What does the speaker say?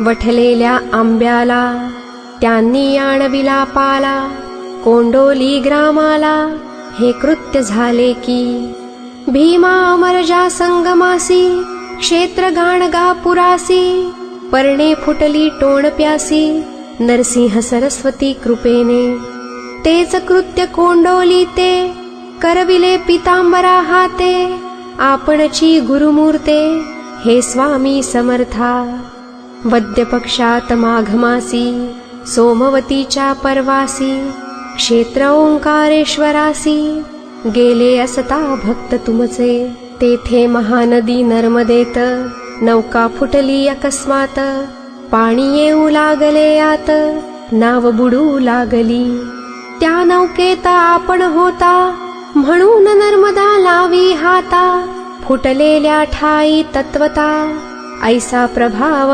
वठलेल्या आंब्याला त्यांनी आणविला पाला कोंडोली ग्रामाला. हे कृत्य झाले की भीमा अमरजा संगमासी क्षेत्र गाणगा पुरासी पर्णे फुटली टोणप्यासी नरसिंह सरस्वती कृपेने. तेच कृत्य कोंडोली ते करविले पितांबरा हाते आपणची गुरुमूर्ते हे स्वामी समर्था. वद्यपक्षात माघमासी सोमवतीच्या पर्वासी क्षेत्र ओंकारेश्वरासी गेले असता भक्त तुमचे तेथे महानदी नर्मदेत नौका फुटली अकस्मात पाणी येऊ लागले आत नाव बुडू लागली. त्या नौकेत आपण होता म्हणून नर्मदा लावी हाता फुटलेल्या ठाई तत्वता ऐसा प्रभाव